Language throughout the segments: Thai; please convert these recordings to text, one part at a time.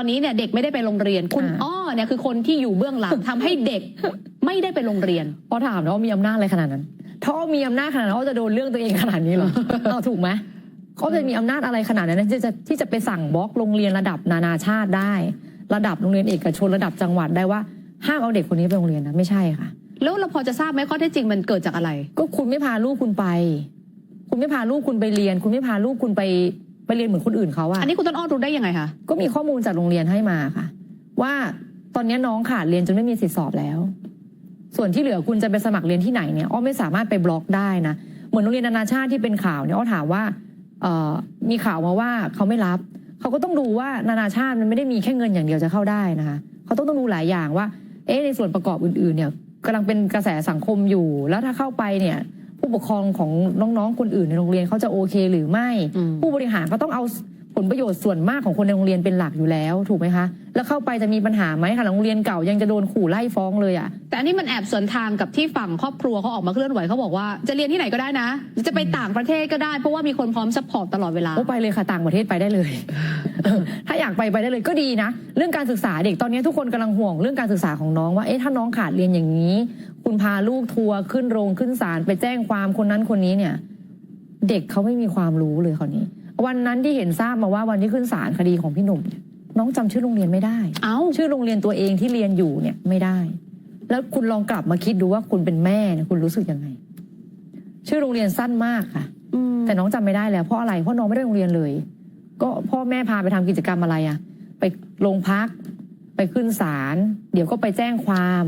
อนนี้เนี่ยเด็กไม่ได้ไปโรงเรียน คุณอ่าอ้อเนี่ยคือคนที่อยู่เบื้องหลังทำให้เด็กไม่ได้ไปโรงเรียนพอถามแล้วว่ามีอำนาจอะไรขนาดนั้น ถ้าอ้อมีอำนาจขนาดนั้นอ้อจะโดนเรื่องตัวเองขนาดนี้เหรอเอาถูกไหมเขาจะมีอำนาจอะไรขนาดนั้นที่จะที่จะไปสั่งบล็อกโรงเรียนระดับนานาชาติได้ ระดับโรงเรียนเอกชนระดับจังหวัดได้ว่าห้ามเอาเด็กคนนี้ไปโรงเรียนนะไม่ใช่ค่ะ แล้วเราพอจะทราบไหมข้อเท็จจริงมันเกิดจากอะไร ก็คุณไม่พาลูกคุณไป คุณไม่พาลูกคุณไปเรียน คุณไม่พาลูกคุณไป ไปเรียนเหมือนคนอื่นเขาอะอันนี้คุณต้นอ้อรู้ได้ยังไงคะก็มีข้อมูลจากโรงเรียนให้มาค่ะ ว่าตอนนี้น้องขาดเรียนจนไม่มีสิทธิสอบแล้ว ส่วนที่เหลือคุณจะไปสมัครเรียนที่ไหนเนี่ยอ้อไม่สามารถไปบล็อกได้นะเหมือนโรงเรียนนานาชาติที่เป็นข่าวเนี่ยอ้อถามว่าเอ่อมีข่าวมาว่าเขาไม่รับ เขาก็ต้องดูว่านานาชาติมันไม่ได้มีแค่เงินอย่างเดียวจะเข้าได้นะคะเขาต้องต้องดูหลายอย่างว่า เอ๊ะในส่วนประกอบอื่นๆเนี่ยกำลังเป็นกระแสสังคมอยู่แล้วถ้าเข้าไปเนี่ยผู้ ปกครองของน้องๆคนอื่นในโรงเรียนเขาจะโอเคหรือไม่อืมผู้บริหารก็ต้องเอาผลประโยชน์ส่วนมากของคนในโรงเรียนเป็นหลักอยู่แล้วถูกไหมคะ แล้วเข้าไปจะมีปัญหาไหมค่ะโรงเรียนเก่ายังจะโดนขู่ไล่ฟ้องเลยอะแต่อันนี้มันแอบสวนทางกับที่ฝั่งครอบครัวเขาออกมาเคลื่อนไหวเขาบอกว่าจะเรียนที่ไหนก็ได้นะ จะไปต่างประเทศก็ได้เพราะว่ามีคนพร้อมซัพพอร์ตตลอดเวลาโอ้ไปเลยค่ะต่างประเทศไปได้เลยเออถ้าอยากไปไปได้เลยก็ดีนะ เรื่องการศึกษาเด็กตอนนี้ทุกคนกำลังห่วงเรื่องการศึกษาของน้องว่าเอ๊ะถ้าน้องขาดเรียนอย่างนี้ คุณพาลูกทัวร์ขึ้นโรงขึ้นศาลไปแจ้งความคนนั้นคนนี้เนี่ย เด็กเขาไม่มีความรู้เลยคราวนี้ วันนั้นที่เห็นทราบมาว่าวันที่ขึ้นศาลคดีของพี่หนุ่มเนี่ยน้องจำชื่อโรงเรียนไม่ได้ เอ้าชื่อโรงเรียนตัวเองที่เรียนอยู่เนี่ยไม่ได้ แล้วคุณลองกลับมาคิดดูว่าคุณเป็นแม่เนี่ยคุณรู้สึกยังไง ชื่อโรงเรียนสั้นมากค่ะอืมแต่น้องจำไม่ได้แล้วเพราะอะไรเพราะน้องไม่ได้โรงเรียนเลย ก็พ่อแม่พาไปทำกิจกรรมอะไรอะไปโรงพัก ไปขึ้นศาลเดี๋ยวก็ไปแจ้งความ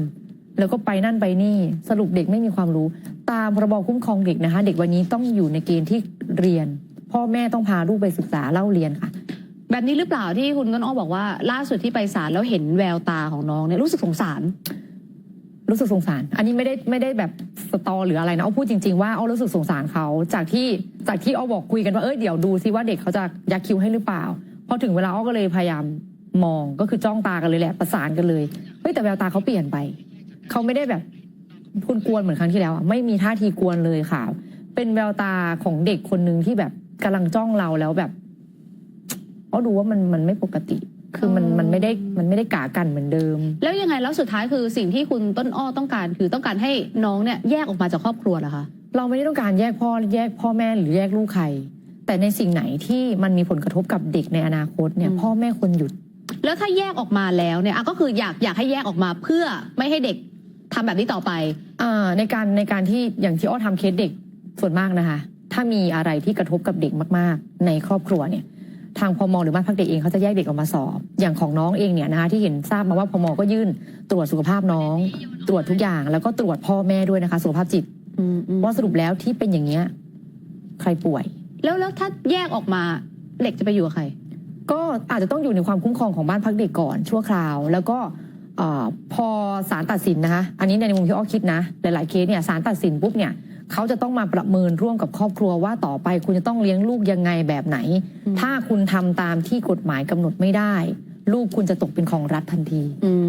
แล้วก็ไปนั่นไปนี่สรุปเด็กไม่มีความรู้ ตามพรบคุ้มครองเด็กนะคะ เด็กวันนี้ต้องอยู่ในเกณฑ์ที่เรียน พ่อแม่ต้องพาลูกไปศึกษาเล่าเรียนค่ะ แบบนี้หรือเปล่าที่คุณต้นอ้อบอกว่า ล่าสุดที่ไปศาลแล้วเห็นแววตาของน้องเนี่ยรู้สึกสงสาร รู้สึกสงสาร อันนี้ไม่ได้ไม่ได้แบบสตอหรืออะไรนะเอาพูดจริง ๆว่าเอารู้สึกสงสารเขาจากที่จากที่เอาบอกคุยกันว่าเอ้ยเดี๋ยวดูซิว่าเด็กเขาจะยักคิ้วให้หรือเปล่าพอถึงเวลาอ้อก็เลยพยายามมองก็คือจ้องตากันเลยแหละประสานกันเลยเฮ้ยแต่แววตาเขาเปลี่ยนไป เขาไม่ได้แบบคุณกวนๆเหมือนครั้งที่แล้วอะไม่มีท่าทีกวนเลยค่ะ เป็นแววตาของเด็กคนหนึ่งที่แบบกำลังจ้องเราแล้วแบบอ้อดูว่ามันมันไม่ปกติ คือมันมันไม่ได้มันไม่ได้กากันเหมือนเดิม แล้วยังไงแล้วสุดท้ายคือสิ่งที่คุณต้นอ้อต้องการ คือต้องการให้น้องเนี่ยแยกออกมาจากครอบครัวเหรอคะเราไม่ได้ต้องการแยกพ่อแยกพ่อแม่หรือแยกลูกใคร แต่ในสิ่งไหนที่มันมีผลกระทบกับเด็กในอนาคตเนี่ยอืมพ่อแม่ควรหยุด แล้วถ้าแยกออกมาแล้วเนี่ยอะก็คืออยากอยากให้แยกออกมาเพื่อไม่ให้เด็ก ทำแบบนี้ต่อไป อ่าในการในการที่อย่างที่อ้อทำเคสเด็กส่วนมากนะคะ ถ้ามีอะไรที่กระทบกับเด็กมากๆ ในครอบครัวเนี่ย ทางพมหรือบ้านพักเด็กเองเขาจะแยกเด็กออกมาสอบ อย่างของน้องเองเนี่ยนะคะที่เห็นทราบมาว่าพมก็ยื่นตรวจสุขภาพน้อง ตรวจทุกอย่างแล้วก็ตรวจพ่อแม่ด้วยนะคะ สุขภาพจิตอืมอืมว่าสรุปแล้วที่เป็นอย่างเงี้ยใครป่วย แล้วแล้วถ้าแยกออกมาเด็กจะไปอยู่กับใคร ก็อาจจะต้องอยู่ในความคุ้มครองของบ้านพักเด็กก่อนชั่วคราว แล้วก็เอ่อพอศาลตัดสินนะคะ อันนี้ในมุมที่อ้อคิดนะ หลาย ๆ เคสเนี่ยศาลตัดสินปุ๊บเนี่ยเขาจะต้องมาประเมินร่วมกับครอบครัวว่าต่อไปคุณจะต้องเลี้ยงลูกยังไงแบบไหนอืมถ้าคุณทำตามที่กฎหมายกำหนดไม่ได้ ลูกคุณจะตกเป็นของรัฐทันที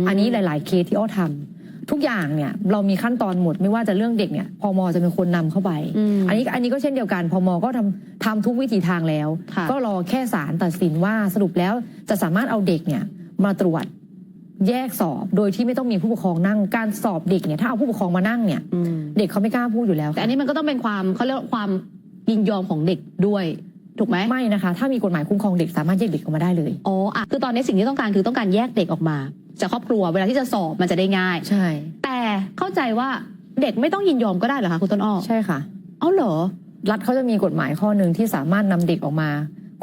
มอันนี้หลาย ๆ เคสที่อ้อทำทุกอย่างเนี่ยเรามีขั้นตอนหมดไม่ว่าจะเรื่องเด็กเนี่ยพมจะเป็นคนนำเข้าไปมอันนี้อันนี้ก็เช่นเดียวกันพมก็ทำทำทุกวิถีทางแล้วค่ะก็รอแค่ศาลตัดสินว่าสรุปแล้วจะสามารถเอาเด็กเนี่ยมาตรวจ แยกสอบโดยที่ไม่ต้องมีผู้ปกครองนั่งการสอบเด็กเนี่ยถ้าเอาผู้ปกครองมานั่งเนี่ยอืมเด็กเขาไม่กล้าพูดอยู่แล้วแต่อันนี้มันก็ต้องเป็นความเขาเรียกว่าความยินยอมของเด็กด้วยถูกไหมไม่นะคะ ถ้ามีกฎหมายคุ้มครองเด็กสามารถแยกเด็กออกมาได้เลยอ๋ออะคือตอนนี้สิ่งที่ต้องการคือต้องการแยกเด็กออกมาจากครอบครัวเวลาที่จะสอบมันจะได้ง่าย ใช่ แต่เข้าใจว่าเด็กไม่ต้องยินยอมก็ได้เหรอคะคุณต้นอ้อใช่ค่ะเอาเหรอรัฐเขาจะมีกฎหมายข้อหนึ่งที่สามารถนำเด็กออกมา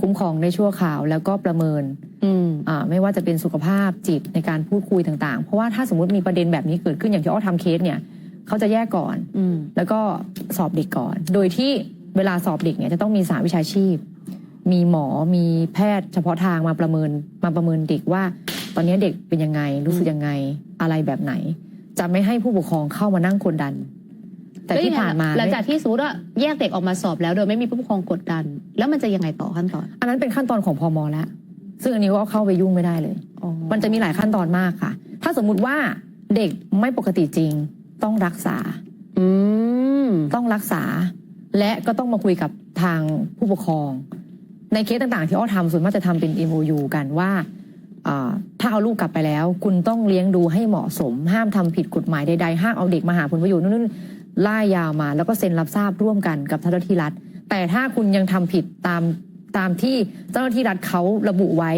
คุ้มครองได้ชั่วคราวแล้วก็ประเมินอืมอ่า ไม่ว่าจะเป็นสุขภาพจิตในการพูดคุยต่างๆ เพราะว่าถ้าสมมติมีประเด็นแบบนี้เกิดขึ้นอย่างที่อ้อทำเคสเนี่ยเขาจะแยกก่อนอืมแล้วก็สอบเด็กก่อน โดยที่เวลาสอบเด็กเนี่ยจะต้องมีสาวิชาชีพ มีหมอมีแพทย์เฉพาะทางมาประเมินมาประเมินเด็กว่า ตอนนี้เด็กเป็นยังไงรู้สึกยังไงอะไรแบบไหน จะไม่ให้ผู้ปกครองเข้ามานั่งกดดัน แต่ที่ผ่านมาหลังไม่จากที่สมมติว่าแยกเด็กออกมาสอบแล้ว โดยไม่มีผู้ปกครองกดดัน แล้วมันจะยังไงต่อขั้นตอน อันนั้นเป็นขั้นตอนของพมแล้ว ซึ่งอันนี้ก็เข้าไปยุ่งไม่ได้เลย มันจะมีหลายขั้นตอนมากค่ะ ถ้าสมมุติว่าเด็กไม่ปกติจริง ต้องรักษาอืมต้องรักษา และก็ต้องมาคุยกับทางผู้ปกครอง ในเคสต่างๆ ที่อ้อทำส่วนมากจะทำเป็น MOU กันว่าอ่าถ้าเอาลูกกลับไปแล้ว คุณต้องเลี้ยงดูให้เหมาะสม ห้ามทำผิดกฎหมายใดๆห้ามเอาเด็กมาหาผลประโยชน์นู่นนไล่ยาวมา แล้วก็เซ็นรับทราบร่วมกันกับเจ้าหน้าที่รัฐ แต่ถ้าคุณยังทำผิดตาม ตามที่เจ้าหน้าที่รัฐเขาระบุไว้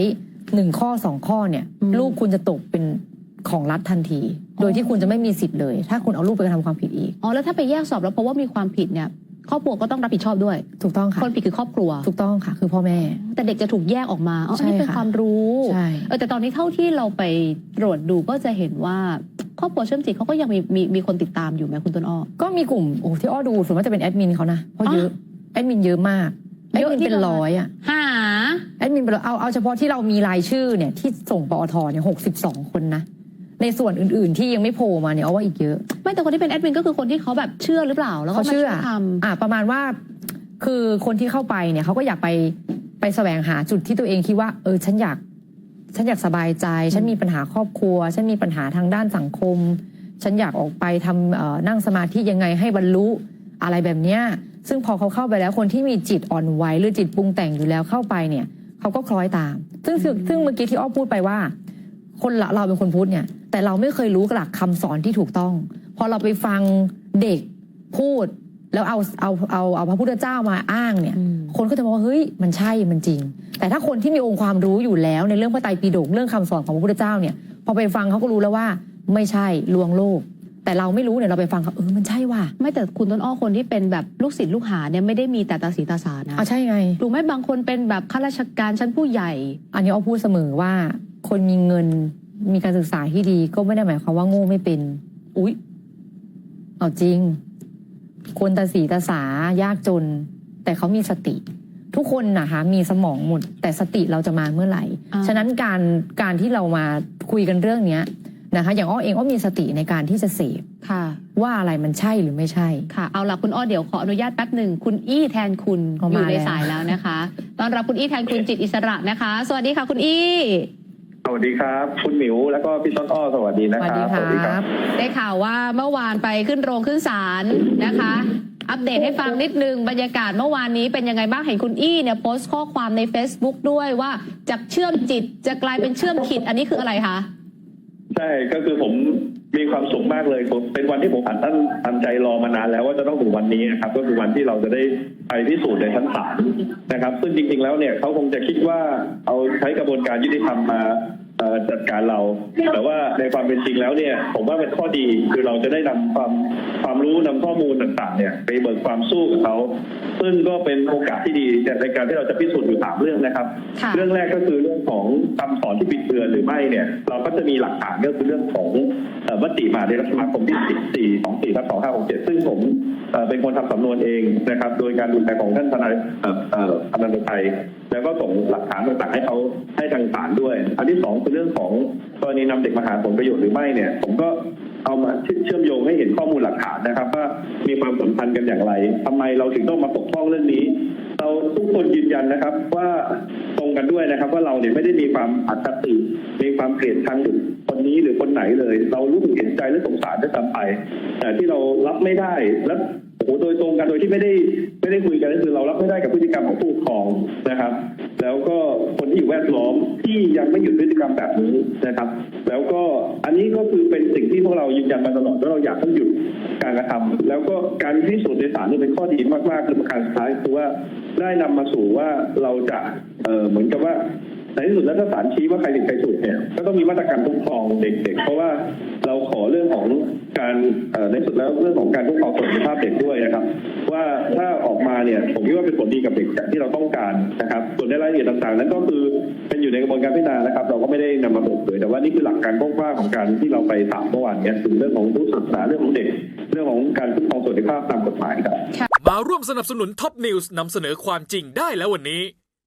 หนึ่งข้อสองข้อเนี่ยอืมลูกคุณจะตกเป็นของรัฐทันที โดยที่คุณจะไม่มีสิทธิ์เลย ถ้าคุณเอาลูกไปกระทำความผิดอีกอ๋อแล้วถ้าไปแยกสอบแล้วเพราะว่ามีความผิดเนี่ยครอบครัวก็ต้องรับผิดชอบด้วย ถูกต้องค่ะ คนผิดคือครอบครัว ถูกต้องค่ะ คือพ่อแม่ แต่เด็กจะถูกแยกออกมาอ๋ออันนี้ใช่เป็นค่ะความรู้ใช่เออแต่ตอนนี้เท่าที่เราไปตรวจดูก็จะเห็นว่าครอบครัวเชื่อมจิตเขาก็ยังมีมีมีคนติดตามอยู่ไหมคุณต้นอ้อ ก็มีกลุ่มโอ้ที่อ้อดูส่วนมากจะเป็นแอดมินเขานะเพราะเยอะแอดมินเยอะมากแอดเยอะ มินที่เป็นเราร้อยอะหาแอดมินเป็นร้อยเอาเอาเฉพาะที่เรามีรายชื่อเนี่ยที่ส่งปอทเนี่ยหกสิบสองคนนะในส่วนอื่นๆที่ยังไม่โผล่มาเนี่ยเอาว่าอีกเยอะ ไม่แต่คนที่เป็นแอดมินก็คือคนที่เขาแบบเชื่อหรือเปล่าแล้วก็เขามาเชื่อช่วยทำอะประมาณว่า คือคนที่เข้าไปเนี่ยเขาก็อยากไปไปแสวงหาจุดที่ตัวเองคิดว่า เออ ฉันอยาก ฉันอยากสบายใจ ฉันมีปัญหาครอบครัว ฉันมีปัญหาทางด้านสังคม ฉันอยากออกไปทำเอ่อนั่งสมาธิยังไงให้บรรลุอะไรแบบเนี้ย ซึ่งพอเขาเข้าไปแล้วคนที่มีจิตอ่อนไหวหรือจิตปรุงแต่งอยู่แล้วเข้าไปเนี่ยเขาก็คล้อยตาม ซึ่งซึ่งซึ่งเมื่อกี้ที่อ้อพูดไปว่า คนละเราเป็นคนพุทธเนี่ย แต่เราไม่เคยรู้หลักคำสอนที่ถูกต้อง พอเราไปฟังเด็กพูด แล้วเอาเอาเอาเอาพระพุทธเจ้ามาอ้างเนี่ยอืมคนก็จะมองว่าเฮ้ยมันใช่มันจริง แต่ถ้าคนที่มีองค์ความรู้อยู่แล้ว ในเรื่องพระไตรปิฎกเรื่องคำสอนของพระพุทธเจ้าเนี่ย พอไปฟังเขาก็รู้แล้วว่าไม่ใช่ลวงโลก แต่เราไม่รู้เนี่ยเราไปฟังเขาเออมันใช่ว่ะไม่แต่คุณต้นอ้อคนที่เป็นแบบลูกศิษย์ลูกหาเนี่ยไม่ได้มีแต่ตาสีตาสานะอะใช่ไง ถูกไหมบางคนเป็นแบบข้าราชการชั้นผู้ใหญ่ อันนี้อ้อพูดเสมอว่า คนมีเงินมีการศึกษาที่ดีก็ไม่ได้หมายความว่าโง่ไม่เป็น อุ๊ย เอาจริง คนตาสีตาสายากจน แต่เขามีสติ ทุกคนนะคะมีสมองหมด แต่สติเราจะมาเมื่อไหร่ อ่า ฉะนั้นการการที่เรามาคุยกันเรื่องเนี้ย นะคะอย่างอ้อเองอ้อมีสติในการที่จะเสพค่ะว่าอะไรมันใช่หรือไม่ใช่ ค่ะ เอาล่ะคุณอ้อเดี๋ยวขออนุญาตแป๊บหนึ่งคุณอี้แทนคุณเอาอยู่มาในแล้วสายแล้วนะคะตอนรับคุณอี้แทนคุณจิตอิสระนะคะ สวัสดีค่ะ คุณอี้สวัสดีครับ คุณหมิวแล้วก็พี่ต้นอ้อสวัสดีสนะวัสครัดีบครับ ได้ข่าวว่าเมื่อวานไปขึ้นโรงขึ้นศาลนะคะ อัปเดตให้ฟังนิดนึงบรรยากาศเมื่อวานนี้เป็นยังไงบ้างเห็นคุณอี้เนี่ยโพสต์ข้อความใน Facebook ด้วยว่าจากเชื่อมจิตจะกลายเป็นเชื่อมขิดอันนี้คืออะไรคะ ใช่ก็คือผมมีความสุขมากเลยผมเป็นวันที่ผมอัดตั้งตันใจรอมานานแล้วว่าจะต้องถึงวันนี้นะครับ ก็คือวันที่เราจะได้ไปพิสูจน์ในชั้นศาลนะครับ ซึ่งจริง ๆ แล้วเนี่ยเขาคงจะคิดว่าเอาใช้กระบวนการยุติธรรมมาจัดการเรา แต่ว่าในความเป็นจริงแล้วเนี่ย ผมว่าเป็นข้อดีคือเราจะได้นำความ ความรู้นำข้อมูลต่างๆเนี่ยไปเบิกความสู้กับเขาซึ่งก็เป็นโอกาสที่ดีในการที่เราจะพิสูจน์อยู่สามเรื่องนะครับค่ะเรื่องแรกก็คือเรื่องของคำสอนที่บิดเบือนหรือไม่เนี่ย เราก็จะมีหลักฐานก็คือเรื่องของเอ่อมติมหาเทรสมาคมที่14ของ4ทับ2567 ซึ่งผมเอ่อเป็นคนทำสำนวนเองนะครับ โดยการดูแลของท่านทนายเอ่อเอ่ออนันตชัยแล้วก็ส่งหลักฐานต่างๆให้เขาให้ทางศาลด้วย อันที่สองคือเรื่องของกรณีนำเด็กมาหาผลประโยชน์หรือไม่เนี่ย ผมก็ เอามาเชื่อมโยงให้เห็นข้อมูลหลักฐานนะครับ ว่ามีความสัมพันธ์กันอย่างไรทำไมเราถึงต้องมาปกป้องเรื่องนี้ เราทุกคนยืนยันนะครับว่าตรงกันด้วยนะครับ ว่าเราเนี่ยไม่ได้มีความอัติมีความเกลียดชังถึงคนนี้หรือคนไหนเลย เรารู้สึกเห็นใจและสงสารด้วยซ้ำไปแต่ที่เรารับไม่ได้และ โอ้โหโดยตรงกันโดยที่ไม่ได้ไม่ได้คุยกันก็คือเรารับไม่ได้กับพฤติกรรมของผู้ปกครองนะครับ แล้วก็คนที่อยู่แวดล้อมที่ยังไม่หยุดพฤติกรรมแบบนี้นะครับ แล้วก็อันนี้ก็คือเป็นสิ่งที่พวกเรายืนยันมาตลอดว่าเราอยากให้หยุดการกระทำแล้วก็การพิสูจน์ในศาลนี่เป็นข้อดีมากๆคือประการสุดท้ายคือว่าได้นำมาสู่ว่าเราจะเออเหมือนกับว่า ในที่สุดแล้วถ้าศาลชี้ว่าใครผิดใครถูกเนี่ยก็ต้องมีมาตรการคุ้มครองเด็ก ๆ เพราะว่าเราขอเรื่องของการในที่สุดแล้วเรื่องของการคุ้มครองสุขภาพเด็กด้วยนะครับ ว่าถ้าออกมาเนี่ยผมคิดว่าเป็นผลดีกับเด็กอย่างที่เราต้องการนะครับส่วนในรายละเอียดต่างๆ นั้นก็คือเป็นอยู่ในกระบวนการพิจารณานะครับ เราก็ไม่ได้นำมาเปิดเผยแต่ว่านี่คือหลักการกว้างๆของการที่เราไปถามเมื่อวานเนี้คือเรื่องของผู้ศึกษาเรื่องของเด็ก เรื่องของการคุ้มครองสวัสดิภาพตามกฎหมายครับมาร่วมสนับสนุนท็อปนิวส์นำเสนอความจริงได้แล้ววันนี้